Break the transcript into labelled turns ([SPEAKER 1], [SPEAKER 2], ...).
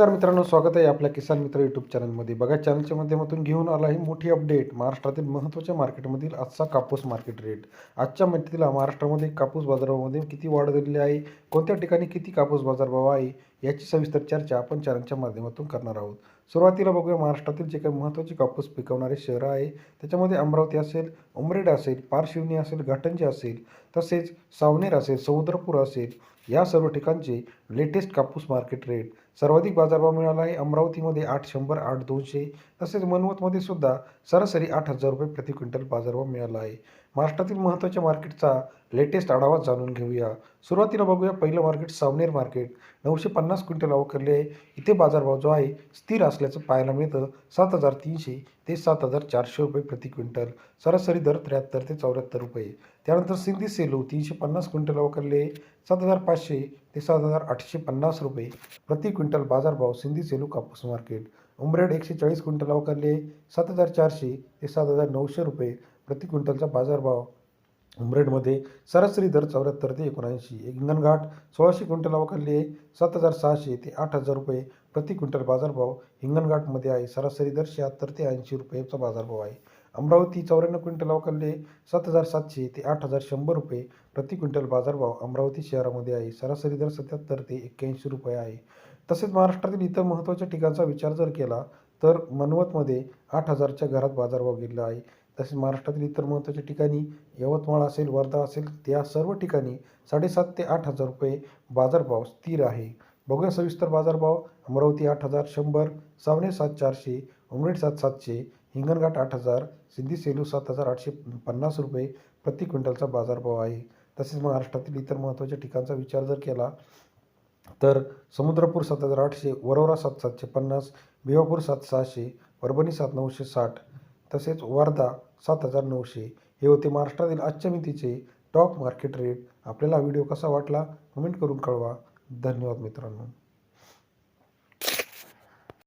[SPEAKER 1] नमस्कार मित्रांनो स्वागत आहे आपल्या किसान मित्र यूट्यूब चॅनलमध्ये बघा चॅनलच्या माध्यमातून घेऊन आला ही मोठी अपडेट महाराष्ट्रातील महत्त्वाच्या मार्केटमधील आजचा कापूस मार्केट रेट आजच्या माहितीला महाराष्ट्रामध्ये कापूस बाजारामध्ये किती वाढ झालेली आहे? कोणत्या ठिकाणी किती कापूस बाजारभाव आहे? याची सविस्तर चर्चा आपण चॅनलच्या माध्यमातून करणार आहोत. सुरुवातीला बघूया महाराष्ट्रातील जे काही महत्त्वाचे कापूस पिकवणारे शहरं आहे त्याच्यामध्ये अमरावती असेल उमरेड असेल पारशिवनी असेल घाटंजी असेल तसेच सावनेर असेल समुद्रपूर असेल या सर्व ठिकाणचे लेटेस्ट कापूस मार्केट रेट सर्वाधिक बाजारभाव मिळाला आहे. अमरावतीमध्ये आठ शंभर आठ दोनशे तसेच मनवतमध्ये सुद्धा सरासरी आठ हजार रुपये प्रति क्विंटल बाजारभाव मिळाला आहे. महाराष्ट्रातील महत्त्वाच्या मार्केटचा लेटेस्ट आढावा जाणून घेऊया. सुरुवातीला बघूया पहिलं मार्केट सावनेर मार्केट. नऊशे पन्नास क्विंटल अवकरले आहे. इथे बाजारभाव जो आहे स्थिर असल्याचं पाहायला मिळतं. सात हजार तीनशे ते सात हजार चारशे रुपये प्रति क्विंटल. सरासरी दर त्र्याहत्तर ते चौऱ्याहत्तर रुपये. त्यानंतर सिंधी सेलू तीनशे पन्नास क्विंटल अवकरले सात हजार पाचशे ते सात हजार आठशे पन्नास रुपये प्रति क्विंटल बाजारभाव सिंधी सेलू कापूस मार्केट. उमरेड एकशे चाळीस क्विंटल अवकारले सात हजार चारशे ते सात हजार नऊशे रुपये प्रति क्विंटलचा बाजारभाव उमरेडमध्ये सरासरी दर चौऱ्याहत्तर ते एकोणऐंशी. हिंगणघाट सोळाशे क्विंटल अवकारले सात हजार सहाशे ते आठ हजार रुपये प्रति क्विंटल बाजारभाव हिंगणघाटमध्ये आहे. सरासरी दर शहात्तर ते ऐंशी रुपयेचा बाजारभाव आहे. अमरावती चौऱ्याण्णव क्विंटल अवकारले सात हजार सातशे ते आठ हजार शंभर रुपये प्रति क्विंटल बाजारभाव अमरावती शहरामध्ये आहे. सरासरी दर सत्याहत्तर ते एक्क्याऐंशी रुपये आहे. तसेच महाराष्ट्रातील इतर महत्त्वाच्या ठिकाणचा विचार जर केला तर मनवतमध्ये आठ हजारच्या घरात बाजारभाव गेलेला आहे. तसेच महाराष्ट्रातील इतर महत्त्वाच्या ठिकाणी यवतमाळ असेल वर्धा असेल त्या सर्व ठिकाणी साडेसात ते आठ हजार रुपये बाजारभाव स्थिर आहे. बघूया सविस्तर बाजारभाव. अमरावती आठ हजार शंभर सावणे सात चारशे उमरेड सात सातशे हिंगणघाट आठ हजार सिंधी सेलू सात हजार आठशे पन्नास रुपये प्रति क्विंटलचा बाजारभाव आहे. तसेच महाराष्ट्रातील इतर महत्त्वाच्या ठिकाणचा विचार जर केला तर समुद्रपूर सात हजार आठशे वरोरा सात सातशे पन्नास भिवापूर सात सहाशे परभणी सात नऊशे साठ तसेच वर्धा सात हजार नऊशे. हे होते महाराष्ट्रातील आजच्या मितीचे टॉप मार्केट रेट आपल्याला व्हिडिओ कसा वाटला? कमेंट करून कळवा. धन्यवाद मित्रांनो.